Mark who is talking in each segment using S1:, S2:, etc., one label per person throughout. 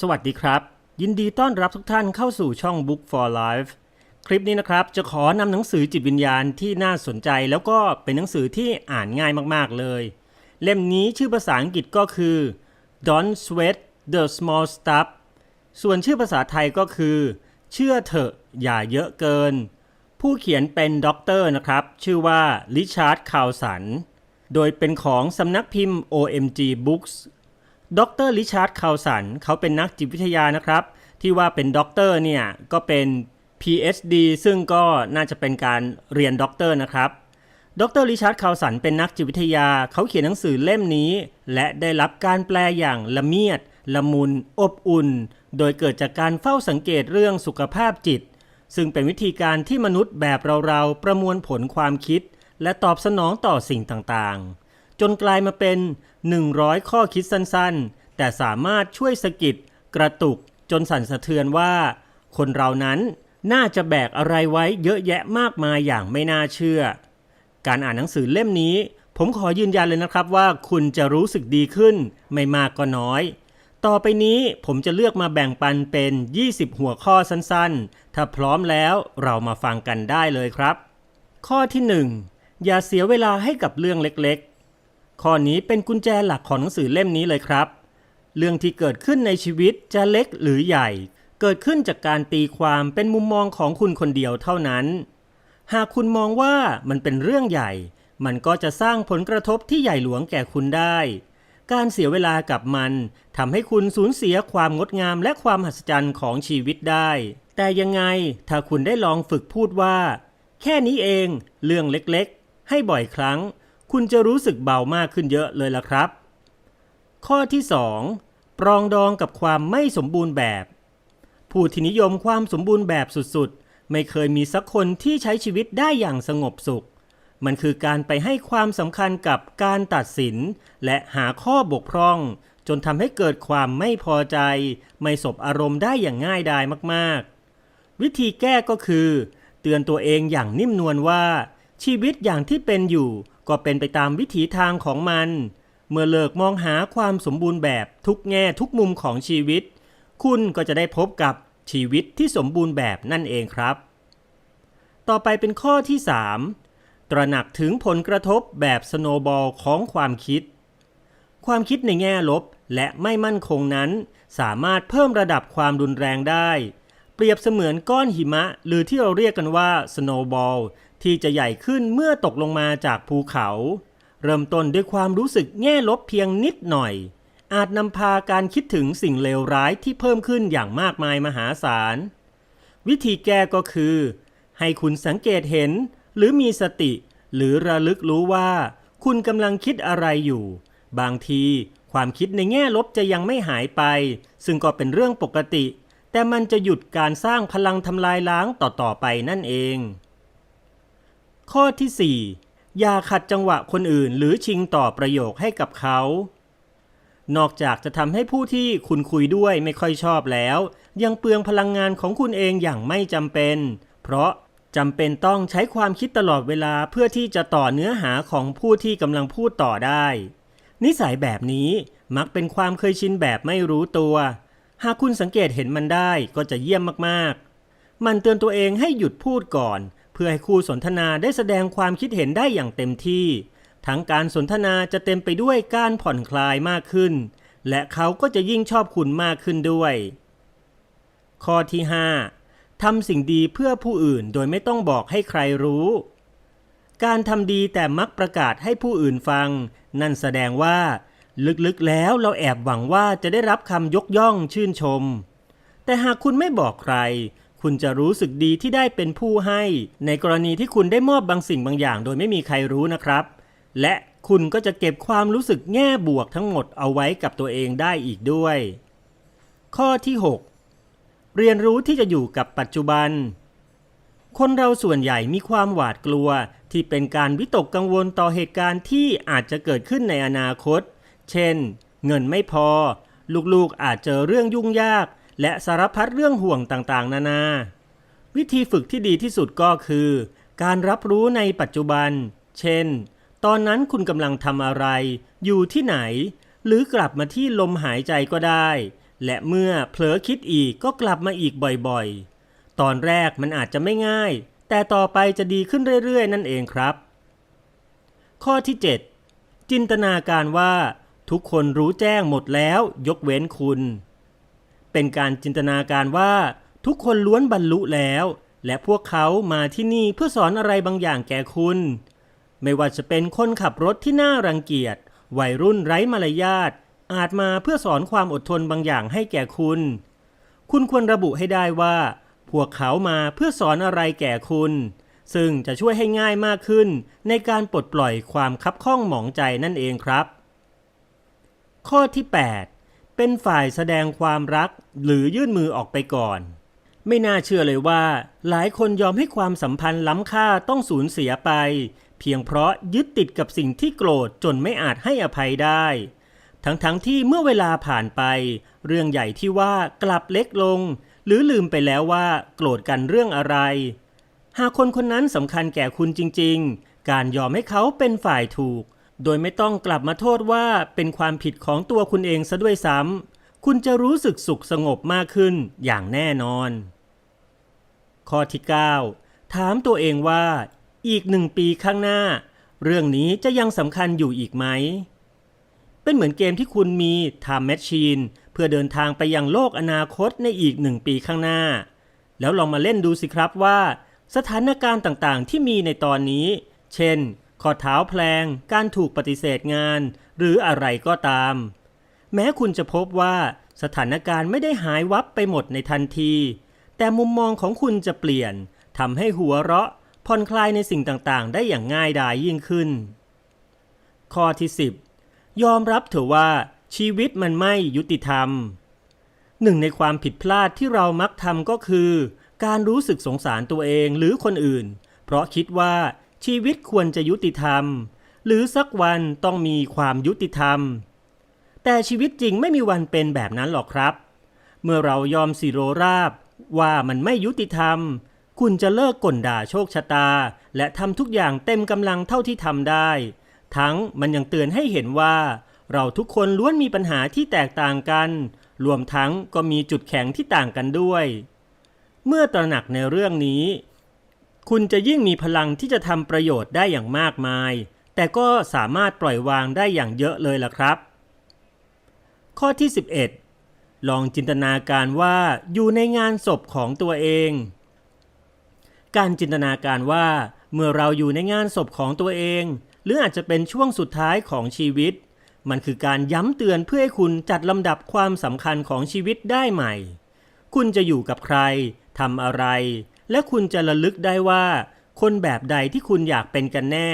S1: สวัสดีครับ ยินดีต้อนรับทุกท่านเข้าสู่ช่อง Book for Life คลิปนี้นะครับ จะขอนำหนังสือจิตวิญญาณที่น่าสนใจ แล้วก็เป็นหนังสือที่อ่านง่ายมากๆเลย เล่มนี้ชื่อภาษาอังกฤษก็คือ Don't Sweat the Small Stuff ส่วนชื่อภาษาไทยก็คือ เชื่อเถอะอย่าเยอะเกิน ผู้เขียนเป็นด็อกเตอร์นะครับ ชื่อว่าริชาร์ดคาวสันโดยเป็นของสำนักพิมพ์ OMG Books ดรริชาร์ดคาวสันเขาเป็นนักจิตวิทยานะครับ ที่ว่าเป็นด็อกเตอร์เนี่ยก็เป็น PhD ซึ่งก็น่าจะเป็นการเรียนด็อกเตอร์นะครับ ดรริชาร์ดคาวสันเป็นนักจิตวิทยา เขาเขียนหนังสือเล่มนี้ และได้รับการแปลอย่างละเมียด ละมุน อบอุ่น โดยเกิดจากการเฝ้าสังเกตเรื่องสุขภาพจิต ซึ่งเป็นวิธีการที่มนุษย์แบบเราๆประมวลผลความคิด และตอบสนองต่อสิ่งต่างๆ จนกลายมาเป็น 100 ข้อคิดสั้นๆ แต่สามารถช่วยสะกิดกระตุกจนสั่นสะเทือนว่า คนเรานั้นน่าจะแบกอะไรไว้เยอะแยะมากมายอย่างไม่น่าเชื่อ การอ่านหนังสือเล่มนี้ ผมขอยืนยันเลยนะครับว่าคุณจะรู้สึกดีขึ้นไม่มากก็น้อย ต่อไปนี้ผมจะเลือกมาแบ่งปันเป็น 20 หัวข้อสั้นๆ ถ้าพร้อมแล้วเรามาฟังกันได้เลยครับ ข้อที่ 1 อย่าเสียเวลาให้กับเรื่องเล็กๆ ข้อนี้เป็นกุญแจหลักของหนังสือเล่มนี้เลยครับ เรื่องที่เกิดขึ้นในชีวิตจะเล็กหรือใหญ่ เกิดขึ้นจากการตีความเป็นมุมมองของคุณคนเดียวเท่านั้น หากคุณมองว่ามันเป็นเรื่องใหญ่ มันก็จะสร้างผลกระทบที่ใหญ่หลวงแก่คุณได้ การเสียเวลากับมันทำให้คุณสูญเสียความงดงามและความหัศจรรย์ของชีวิตได้ แต่ยังไงถ้าคุณได้ลองฝึกพูดว่า แค่นี้เอง เรื่องเล็กๆ ให้บ่อยครั้ง คุณจะรู้สึกเบามากขึ้นเยอะเลยล่ะครับ ข้อที่ 2 ปรองดองกับความไม่สมบูรณ์แบบ ผู้ที่นิยมความสมบูรณ์แบบสุดๆ ไม่เคยมีสักคนที่ใช้ชีวิตได้อย่างสงบสุข มันคือการไปให้ความสำคัญกับการตัดสิน และหาข้อบกพร่อง จนทำให้เกิดความไม่พอใจ ไม่สบอารมณ์ได้อย่างง่ายดายมากๆ วิธีแก้ก็คือ เตือนตัวเองอย่างนิ่มนวลว่า ชีวิตอย่างที่เป็นอยู่ ก็เป็นไปตามวิถีทางของมัน เมื่อเลิกมองหาความสมบูรณ์แบบทุกแง่ทุกมุมของชีวิต คุณก็จะได้พบกับชีวิตที่สมบูรณ์แบบนั่นเองครับ ต่อไปเป็นข้อที่ 3 ตระหนักถึงผลกระทบแบบสโนบอลของความคิด ความคิดในแง่ลบและไม่มั่นคงนั้น สามารถเพิ่มระดับความรุนแรงได้ เปรียบเสมือนก้อนหิมะ หรือที่เราเรียกกันว่าสโนบอล ที่จะใหญ่ขึ้นเมื่อตกลงมาจากภูเขา เริ่มต้นด้วยความรู้สึกแง่ลบเพียงนิดหน่อย อาจนำพาการคิดถึงสิ่งเลวร้ายที่เพิ่มขึ้นอย่างมากมายมหาศาล วิธีแก้ก็คือ ให้คุณสังเกตเห็น หรือมีสติ หรือระลึกรู้ว่า คุณกำลังคิดอะไรอยู่ บางทีความคิดในแง่ลบจะยังไม่หายไป ซึ่งก็เป็นเรื่องปกติ แต่มันจะหยุดการสร้างพลังทำลายล้างต่อๆไปนั่นเอง ข้อที่ 4 อย่าขัดจังหวะคนอื่น หรือชิงต่อประโยคให้กับเขา นอกจากจะทำให้ผู้ที่คุณคุยด้วยไม่ค่อยชอบแล้ว ยังเปลืองพลังงานของคุณเองอย่างไม่จำเป็น เพราะจำเป็นต้องใช้ความคิดตลอดเวลาเพื่อที่จะต่อเนื้อหาของผู้ที่กำลังพูดต่อได้ นิสัยแบบนี้มักเป็นความเคยชินแบบไม่รู้ตัว หากคุณสังเกตเห็นมันได้ก็จะเยี่ยมมากๆ มันเตือนตัวเองให้หยุดพูดก่อน เพื่อให้คู่สนทนาได้แสดงความคิดเห็นได้อย่างเต็มที่ ทั้งการสนทนาจะเต็มไปด้วยการผ่อนคลายมากขึ้น และเขาก็จะยิ่งชอบคุณมากขึ้นด้วย ข้อที่ 5ทำสิ่งดีเพื่อผู้อื่นโดยไม่ต้องบอกให้ใครรู้ การทำดีแต่มักประกาศให้ผู้อื่นฟัง นั่นแสดงว่าลึกๆแล้วเราแอบหวังว่าจะได้รับคำยกย่องชื่นชม แต่หากคุณไม่บอกใคร คุณจะรู้สึกดีที่ได้เป็นผู้ให้ ในกรณีที่คุณได้มอบบางสิ่งบางอย่าง โดยไม่มีใครรู้นะครับ และคุณก็จะเก็บความรู้สึกแง่บวกทั้งหมดเอาไว้กับตัวเองได้อีกด้วย ข้อที่ 6 เรียนรู้ที่จะอยู่กับปัจจุบัน คนเราส่วนใหญ่มีความหวาดกลัว ที่เป็นการวิตกกังวลต่อเหตุการณ์ที่อาจจะเกิดขึ้นในอนาคต เช่น เงินไม่พอ ลูกๆอาจเจอเรื่องยุ่งยาก และสารพัดเรื่องห่วงต่างๆ นานา วิธีฝึกที่ดีที่สุดก็คือ การรับรู้ในปัจจุบัน เช่น ตอนนั้นคุณกำลังทำอะไร อยู่ที่ไหน หรือกลับมาที่ลมหายใจก็ได้ และเมื่อเผลอคิดอีกก็กลับมาอีกบ่อยๆ ตอนแรกมันอาจจะไม่ง่าย แต่ต่อไปจะดีขึ้นเรื่อยๆ นั่นเองครับ ข้อที่ 7 จินตนาการว่าทุกคนรู้แจ้งหมดแล้วยกเว้นคุณ เป็นการจินตนาการว่า ทุกคนล้วนบรรลุแล้ว และพวกเขามาที่นี่เพื่อสอนอะไรบางอย่างแก่คุณ ไม่ว่าจะเป็นคนขับรถที่น่ารังเกียจ วัยรุ่นไร้มารยาทอาจมาเพื่อสอนความอดทนบางอย่างให้แก่คุณ คุณควรระบุให้ได้ว่า พวกเขามาเพื่อสอนอะไรแก่คุณ ซึ่งจะช่วยให้ง่ายมากขึ้น ในการปลดปล่อยความคับข้องหมองใจนั่นเองครับ ข้อที่ 8 เป็นฝ่ายแสดงความรักหรือยื่นมือออกไปก่อน ไม่น่าเชื่อเลยว่า หลายคนยอมให้ความสัมพันธ์ล้ำค่าต้องสูญเสียไป เพียงเพราะยึดติดกับสิ่งที่โกรธจนไม่อาจให้อภัยได้ ทั้งๆทที่เมื่อเวลาผ่านไป เรื่องใหญ่ที่ว่ากลับเล็กลง หรือลืมไปแล้วว่า โกรธกันเรื่องอะไร หากคนคนนั้นสำคัญแก่คุณจริง ๆ การยอมให้เขาเป็นฝ่ายถูก โดยไม่ต้องกลับมาโทษว่าเป็นความผิดของตัวคุณเองซะด้วยซ้ำคุณจะรู้สึกสุขสงบมากขึ้นอย่างแน่นอน ข้อที่ 9 ถามตัวเองว่า อีกหนึ่งปีข้างหน้า เรื่องนี้จะยังสำคัญอยู่อีกไหม เป็นเหมือนเกมที่คุณมี Time Machine เพื่อเดินทางไปยังโลกอนาคตในอีกหนึ่งปีข้างหน้า แล้วลองมาเล่นดูสิครับว่า สถานการณ์ต่างๆ ที่มีในตอนนี้ เช่น ข้อเท้าแพลง การถูกปฏิเสธงาน หรืออะไรก็ตาม แม้คุณจะพบว่าสถานการณ์ไม่ได้หายวับไปหมดในทันที แต่มุมมองของคุณจะเปลี่ยนทำให้หัวเราะผ่อนคลายในสิ่งต่างๆ ได้อย่างง่ายดายยิ่งขึ้น ข้อที่ 10 ยอมรับเถอะว่าชีวิตมันไม่ยุติธรรม หนึ่งในความผิดพลาดที่เรามักทำก็คือ การรู้สึกสงสารตัวเองหรือคนอื่น เพราะคิดว่า ชีวิตควรจะยุติธรรม หรือสักวันต้องมีความยุติธรรม แต่ชีวิตจริงไม่มีวันเป็นแบบนั้นหรอกครับ เมื่อเรายอมสิโรราบว่ามันไม่ยุติธรรม คุณจะเลิกก่นด่าโชคชะตา และทำทุกอย่างเต็มกำลังเท่าที่ทำได้ ทั้งมันยังเตือนให้เห็นว่า เราทุกคนล้วนมีปัญหาที่แตกต่างกัน รวมทั้งก็มีจุดแข็งที่ต่างกันด้วย เมื่อตระหนักในเรื่องนี้ คุณจะยิ่งมีพลังที่จะทำประโยชน์ได้อย่างมากมาย แต่ก็สามารถปล่อยวางได้อย่างเยอะเลยล่ะครับ ข้อที่ 11 ลองจินตนาการว่าอยู่ในงานศพของตัวเอง การจินตนาการว่าเมื่อเราอยู่ในงานศพของตัวเอง หรืออาจจะเป็นช่วงสุดท้ายของชีวิต มันคือการย้ำเตือนเพื่อให้คุณจัดลำดับความสำคัญของชีวิตได้ใหม่ คุณจะอยู่กับใครทำอะไร และคุณจะระลึกได้ว่า คนแบบใดที่คุณอยากเป็นกันแน่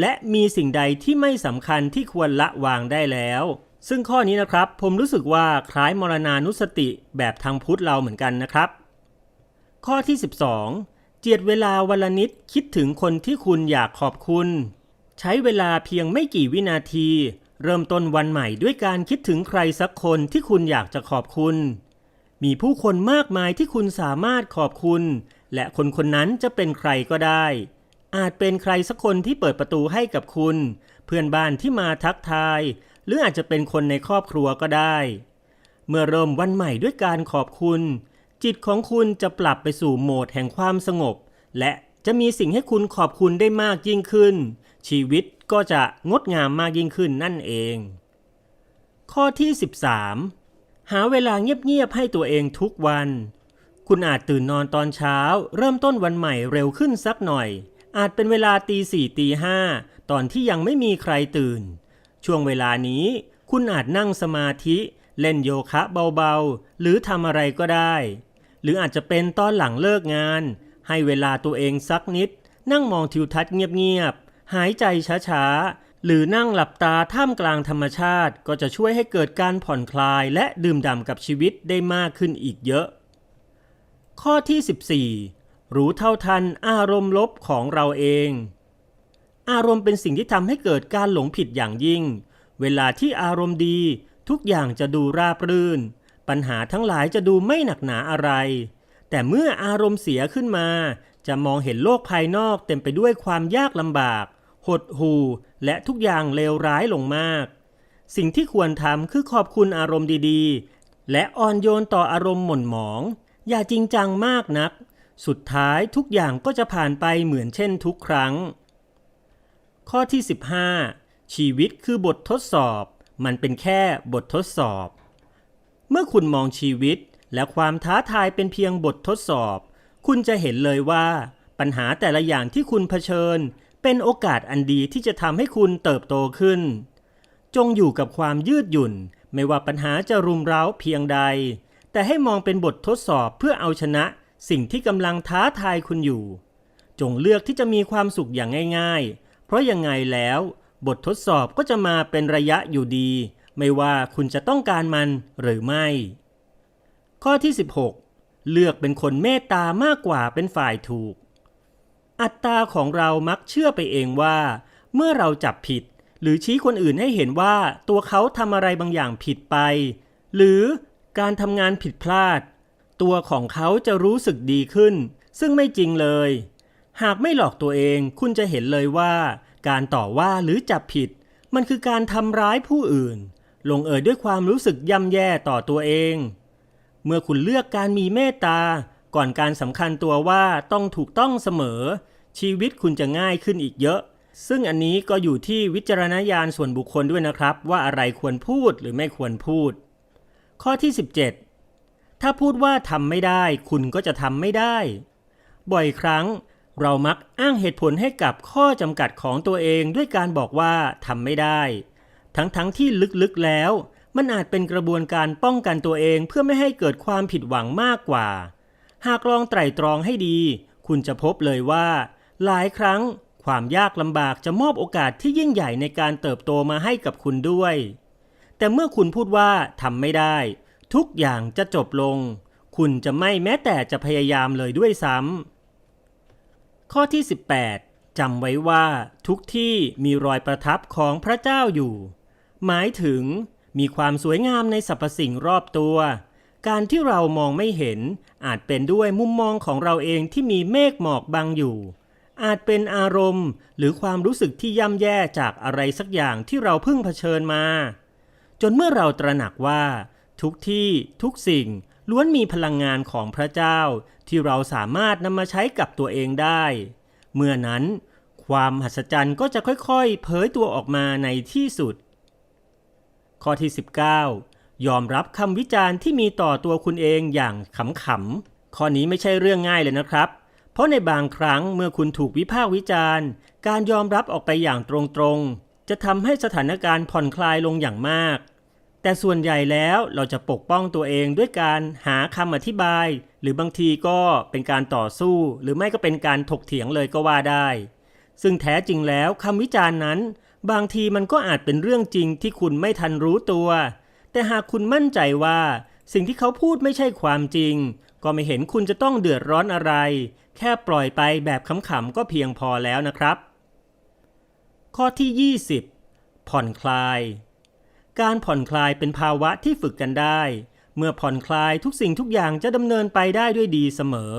S1: และมีสิ่งใดที่ไม่สำคัญที่ควรละวางได้แล้ว ซึ่งข้อนี้นะครับ ผมรู้สึกว่าคล้ายมรณานุสติแบบทางพุทธเราเหมือนกันนะครับ ข้อที่ 12 เจียดเวลาวันละนิดคิดถึงคนที่คุณอยากขอบคุณ ใช้เวลาเพียงไม่กี่วินาที เริ่มต้นวันใหม่ด้วยการคิดถึงใครสักคนที่คุณอยากจะขอบคุณมีผู้คนมากมายที่คุณสามารถขอบคุณ และคนคนนั้นจะเป็นใครก็ได้ อาจเป็นใครสักคนที่เปิดประตูให้กับคุณ เพื่อนบ้านที่มาทักทาย หรืออาจจะเป็นคนในครอบครัวก็ได้ เมื่อเริ่มวันใหม่ด้วยการขอบคุณ จิตของคุณจะปรับไปสู่โหมดแห่งความสงบ และจะมีสิ่งให้คุณขอบคุณได้มากยิ่งขึ้น ชีวิตก็จะงดงามมากยิ่งขึ้นนั่นเอง ข้อที่ 13 หาเวลาเงียบๆให้ตัวเองทุกวัน คุณอาจตื่นนอนตอนเช้า เริ่มต้นวันใหม่เร็วขึ้นสักหน่อย อาจเป็นเวลาตีสี่ตีห้าตอนที่ยังไม่มีใครตื่น ช่วงเวลานี้ คุณอาจนั่งสมาธิ เล่นโยคะเบาๆ หรือทำอะไรก็ได้ หรืออาจจะเป็นตอนหลังเลิกงาน ให้เวลาตัวเองสักนิด นั่งมองทิวทัศน์เงียบๆ หายใจช้าๆหรือนั่งหลับตาท่ามกลางธรรมชาติก็จะช่วยให้เกิดการผ่อนคลายและดื่มด่ำกับชีวิตได้มากขึ้นอีกเยอะ ข้อที่ 14 รู้เท่าทันอารมณ์ลบของเราเอง อารมณ์เป็นสิ่งที่ทำให้เกิดการหลงผิดอย่างยิ่ง เวลาที่อารมณ์ดีทุกอย่างจะดูราบรื่น ปัญหาทั้งหลายจะดูไม่หนักหนาอะไร แต่เมื่ออารมณ์เสียขึ้นมา จะมองเห็นโลกภายนอกเต็มไปด้วยความยากลำบาก หดหู่ และทุกอย่างเลวร้ายลงมาก สิ่งที่ควรทำคือขอบคุณอารมณ์ดีๆ และอ่อนโยนต่ออารมณ์หม่นหมอง อย่าจริงจังมากนัก สุดท้ายทุกอย่างก็จะผ่านไปเหมือนเช่นทุกครั้ง ข้อที่ 15 ชีวิตคือบททดสอบ มันเป็นแค่บททดสอบ เมื่อคุณมองชีวิตและความท้าทายเป็นเพียงบททดสอบ คุณจะเห็นเลยว่า ปัญหาแต่ละอย่างที่คุณเผชิญ เป็นโอกาสอันดีที่จะทำให้คุณเติบโตขึ้น จงอยู่กับความยืดหยุ่น ไม่ว่าปัญหาจะรุมเร้าเพียงใด แต่ให้มองเป็นบททดสอบเพื่อเอาชนะสิ่งที่กำลังท้าทายคุณอยู่ จงเลือกที่จะมีความสุขอย่างง่าย ๆ เพราะยังไงแล้ว บททดสอบก็จะมาเป็นระยะอยู่ดี ไม่ว่าคุณจะต้องการมันหรือไม่ ข้อที่ 16 เลือกเป็นคนเมตตามากกว่าเป็นฝ่ายถูก อัตตาของเรามักเชื่อไปเองว่า เมื่อเราจับผิด หรือชี้คนอื่นให้เห็นว่าตัวเขาทำอะไรบางอย่างผิดไป หรือ การทำงานผิดพลาด ตัวของเขาจะรู้สึกดีขึ้น ซึ่งไม่จริงเลย หากไม่หลอกตัวเองคุณจะเห็นเลยว่า การต่อว่าหรือจับผิด มันคือการทำร้ายผู้อื่น ลงเอยด้วยความรู้สึกย่ำแย่ต่อตัวเอง เมื่อคุณเลือกการมีเมตตา ก่อนการสำคัญตัวว่าต้องถูกต้องเสมอ ชีวิตคุณจะง่ายขึ้นอีกเยอะซึ่งอันนี้ก็อยู่ที่วิจารณญาณส่วนบุคคลด้วยนะครับ ว่าอะไรควรพูดหรือไม่ควรพูด ข้อที่ 17 ถ้าพูดว่าทำไม่ได้ คุณก็จะทำไม่ได้ บ่อยครั้งเรามักอ้างเหตุผลให้กับข้อจำกัดของตัวเองด้วยการบอกว่าทำไม่ได้ ทั้งๆทที่ลึกๆแล้ว มันอาจเป็นกระบวนการป้องกันตัวเองเพื่อไม่ให้เกิดความผิดหวังมากกว่า หากลองไตร่ตรองให้ดี คุณจะพบเลยว่า หลายครั้ง ความยากลำบากจะมอบโอกาสที่ยิ่งใหญ่ในการเติบโตมาให้กับคุณด้วย แต่เมื่อคุณพูดว่าทำไม่ได้ ทุกอย่างจะจบลง คุณจะไม่แม้แต่จะพยายามเลยด้วยซ้ำข้อที่ 18จำไว้ว่าทุกที่มีรอยประทับของพระเจ้าอยู่ หมายถึงมีความสวยงามในสรรพสิ่งรอบตัว การที่เรามองไม่เห็นอาจเป็นด้วยมุมมองของเราเองที่มีเมฆหมอกบังอยู่ อาจเป็นอารมณ์หรือความรู้สึกที่ย่ำแย่จากอะไรสักอย่างที่เราเพิ่งเผชิญมา จนเมื่อเราตระหนักว่า ทุกที่ทุกสิ่งล้วนมีพลังงานของพระเจ้า ที่เราสามารถนำมาใช้กับตัวเองได้ เมื่อนั้น ความหัศจรรย์ก็จะค่อยๆ เผยตัวออกมาในที่สุด ข้อที่ 19 ยอมรับคำวิจารณ์ที่มีต่อตัวคุณเองอย่างขำๆข้อนี้ไม่ใช่เรื่องง่ายเลยนะครับ เพราะในบางครั้งเมื่อคุณถูกวิพากษ์วิจารณ์ การยอมรับออกไปอย่างตรงๆ จะทำให้สถานการณ์ผ่อนคลายลงอย่างมาก แต่ส่วนใหญ่แล้วเราจะปกป้องตัวเองด้วยการหาคำอธิบาย หรือบางทีก็เป็นการต่อสู้ หรือไม่ก็เป็นการถกเถียงเลยก็ว่าได้ ซึ่งแท้จริงแล้วคำวิจารณ์นั้น บางทีมันก็อาจเป็นเรื่องจริงที่คุณไม่ทันรู้ตัว แต่หากคุณมั่นใจว่า สิ่งที่เขาพูดไม่ใช่ความจริง ก็ไม่เห็นคุณจะต้องเดือดร้อนอะไร แค่ปล่อยไปแบบขำๆก็เพียงพอแล้วนะครับ ข้อที่ 20 ผ่อนคลาย การผ่อนคลายเป็นภาวะที่ฝึกกันได้ เมื่อผ่อนคลายทุกสิ่งทุกอย่างจะดำเนินไปได้ด้วยดีเสมอ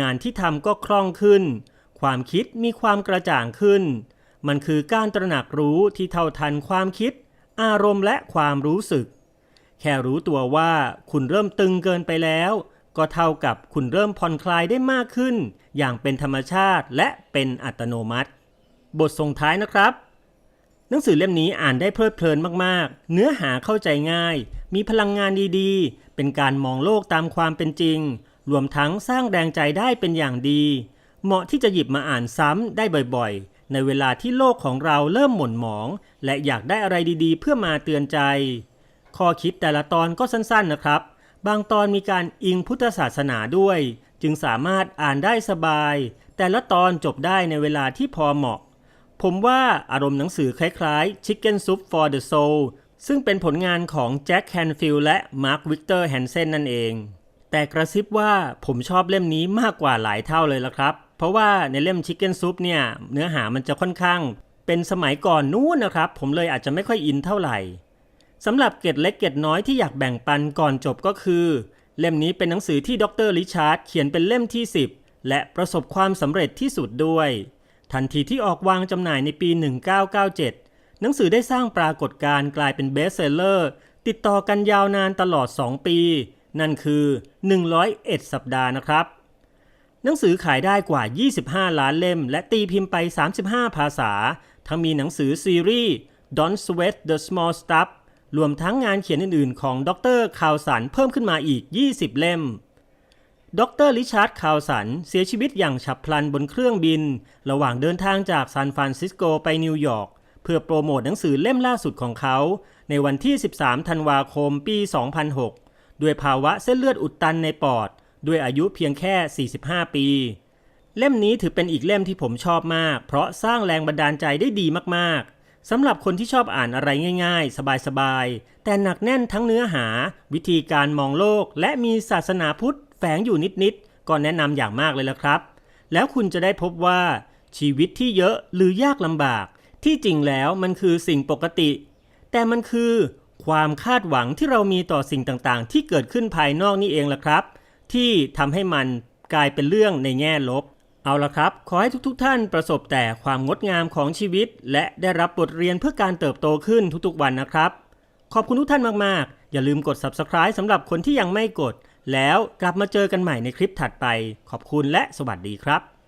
S1: งานที่ทำก็คล่องขึ้น ความคิดมีความกระจ่างขึ้น มันคือการตระหนักรู้ที่เท่าทันความคิด อารมณ์และความรู้สึก แค่รู้ตัวว่าคุณเริ่มตึงเกินไปแล้ว ก็เท่ากับคุณเริ่มผ่อนคลายได้มากขึ้น อย่างเป็นธรรมชาติและเป็นอัตโนมัติ บทส่งท้ายนะครับ หนังสือเล่มนี้อ่านได้เพลิดเพลินมากๆ เนื้อหาเข้าใจง่าย มีพลังงานดีๆ เป็นการมองโลกตามความเป็นจริง รวมทั้งสร้างแรงใจได้เป็นอย่างดี เหมาะที่จะหยิบมาอ่านซ้ำได้บ่อยๆ ในเวลาที่โลกของเราเริ่มหม่นหมอง และอยากได้อะไรดีๆ เพื่อมาเตือนใจ ข้อคิดแต่ละตอนก็สั้นๆนะครับ บางตอนมีการอิงพุทธศาสนาด้วย จึงสามารถอ่านได้สบาย แต่ละตอนจบได้ในเวลาที่พอเหมาะ ผมว่าอารมณ์หนังสือคล้ายๆ Chicken Soup for the Soul ซึ่งเป็นผลงานของแจ็คแคนฟิลและมาร์ควิกเตอร์แฮนเซนนั่นเอง แต่กระซิบว่าผมชอบเล่มนี้มากกว่าหลายเท่าเลยละครับ เพราะว่าในเล่ม Chicken Soup เนี่ยเนื้อหามันจะค่อนข้าง เป็นสมัยก่อนนู้นนะครับ ผมเลยอาจจะไม่ค่อยอินเท่าไหร่สำหรับเกร็ดเล็กเกร็ดน้อยที่อยากแบ่งปันก่อนจบก็คือ เล่มนี้เป็นหนังสือที่ดรริชาร์ดเขียนเป็นเล่มที่ 10 และประสบความสำเร็จที่สุดด้วย ทันทีที่ออกวางจำหน่ายในปี 1997 หนังสือได้สร้างปรากฏการณ์กลายเป็นเบสเซลเลอร์ ติดต่อกันยาวนานตลอด 2 ปี นั่นคือ 101 สัปดาห์นะครับ หนังสือขายได้กว่า 25 ล้านเล่ม และตีพิมพ์ไป 35 ภาษา ทั้งมีหนังสือซีรีส์ Don't Sweat the Small Stuff รวมทั้งงานเขียนอื่นๆ ของดรคาวสันเพิ่มขึ้นมาอีก 20 เล่ม ดรริชาร์ดคาวสัน เสียชีวิตอย่างฉับพลันบนเครื่องบิน ระหว่างเดินทางจากซานฟรานซิสโกไปนิวยอร์กเพื่อโปรโมทหนังสือเล่มล่าสุดของเขา ในวันที่ 13 ธันวาคมปี 2006 ด้วยภาวะเส้นเลือดอุดตันในปอด ด้วยอายุเพียงแค่ 45 ปี เล่มนี้ถือเป็นอีกเล่มที่ผมชอบมาก เพราะสร้างแรงบันดาลใจได้ดีมากๆสำหรับคนที่ชอบอ่านอะไรง่ายๆ สบายๆ แต่หนักแน่นทั้งเนื้อหา วิธีการมองโลก และมีศาสนาพุทธ แฝงอยู่นิดๆก็แนะนำอย่างมากเลยละครับ แล้วคุณจะได้พบว่า ชีวิตที่เยอะหรือยากลำบาก ที่จริงแล้วมันคือสิ่งปกติ แต่มันคือความคาดหวังที่เรามีต่อสิ่งต่างๆ ที่เกิดขึ้นภายนอกนี่เองล่ะครับ ที่ทำให้มันกลายเป็นเรื่องในแง่ลบ เอาละครับ ขอให้ทุกๆ ท่านประสบแต่ความงดงามของชีวิต และได้รับบทเรียนเพื่อการเติบโตขึ้นทุกๆวันนะครับ ขอบคุณทุกท่านมากๆ อย่าลืมกด subscribe สำหรับคนที่ยังไม่กด แล้วกลับมาเจอกันใหม่ในคลิปถัดไป ขอบคุณและสวัสดีครับ